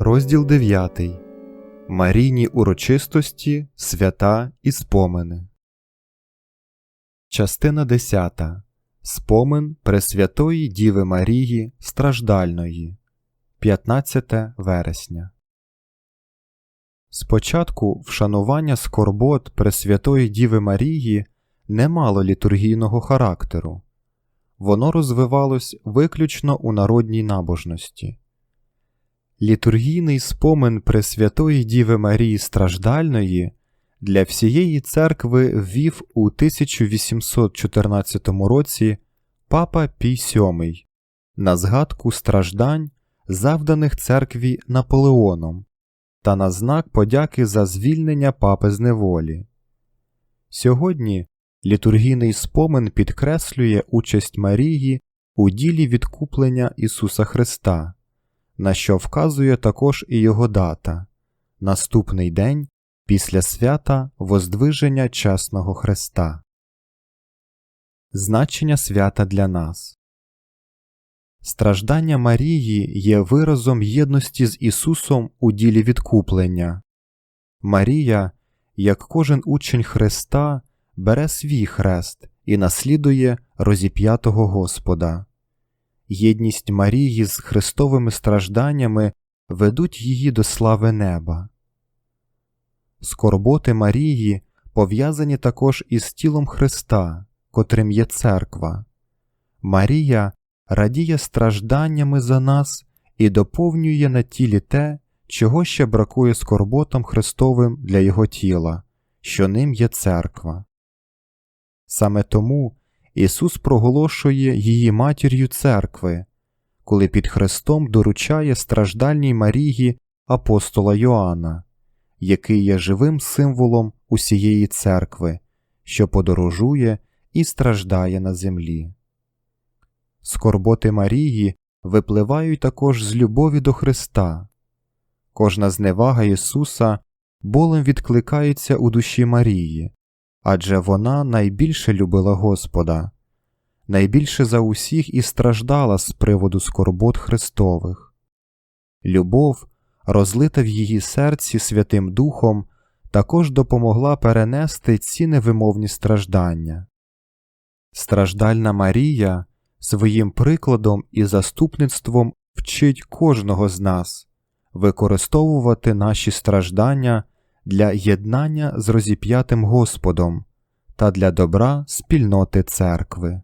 Розділ 9. Марійні урочистості, свята і спомини. Частина 10. Спомин Пресвятої Діви Марії Страждальної. 15 вересня. Спочатку вшанування скорбот Пресвятої Діви Марії не мало літургійного характеру. Воно розвивалось виключно у народній набожності. Літургійний спомин Пресвятої Діви Марії Страждальної для всієї церкви ввів у 1814 році папа Пій VII на згадку страждань, завданих церкві Наполеоном, та на знак подяки за звільнення папи з неволі. Сьогодні літургійний спомин підкреслює участь Марії у ділі відкуплення Ісуса Христа на що вказує також і його дата наступний день після свята Воздвиження Чесного Христа. Значення свята для нас Страждання Марії є виразом єдності з Ісусом у ділі відкуплення. Марія, як кожен учень Христа, бере свій хрест і наслідує розіп'ятого Господа єдність Марії з Христовими стражданнями ведуть її до слави неба. Скорботи Марії пов'язані також із тілом Христа, котрим є церква. Марія радіє стражданнями за нас і доповнює на тілі те, чого ще бракує скорботам Христовим для Його тіла, що ним є церква. Саме тому Ісус проголошує її матір'ю церкви, коли під Христом доручає страждальній Марії апостола Йоанна, який є живим символом усієї церкви, що подорожує і страждає на землі. Скорботи Марії випливають також з любові до Христа. Кожна зневага Ісуса болем відкликається у душі Марії адже вона найбільше любила Господа, найбільше за усіх і страждала з приводу скорбот Христових. Любов, розлита в її серці Святим Духом, також допомогла перенести ці невимовні страждання. Страждальна Марія своїм прикладом і заступництвом вчить кожного з нас використовувати наші страждання для єднання з розіп'ятим Господом та для добра спільноти церкви.